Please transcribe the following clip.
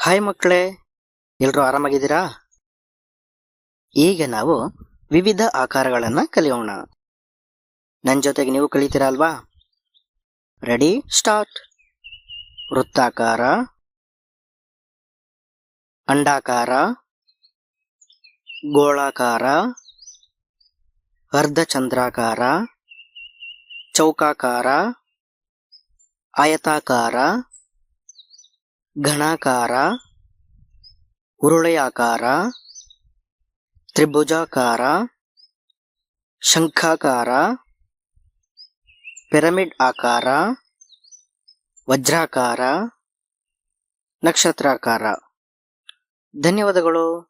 Hi ಮಕ್ಕಳೇ ಎಲ್ಲರೂ ಆರಾಮಾಗಿದ್ದೀರಾ? ಈಗ ನಾವು ವಿವಿಧ ಆಕಾರಗಳನ್ನು ಕಲಿಯೋಣ. ನನ್ನ ಜೊತೆಗೆ ನೀವು ಕಲಿತೀರಾ ಅಲ್ವಾ? Ready, start. ವೃತ್ತಾಕಾರ, ಅಂಡಾಕಾರ, ಗೋಳಾಕಾರ, ಅರ್ಧಚಂದ್ರಾಕಾರ, ಚೌಕಾಕಾರ, ಆಯತಾಕಾರ ಘನಾಕಾರ ಉರುಳೆಯಾಕಾರ ತ್ರಿಭುಜಾಕಾರ ಶಂಖಾಕಾರ ಪಿರಮಿಡ್ ಆಕಾರ ವಜ್ರಾಕಾರ ನಕ್ಷತ್ರಾಕಾರ. ಧನ್ಯವಾದಗಳು.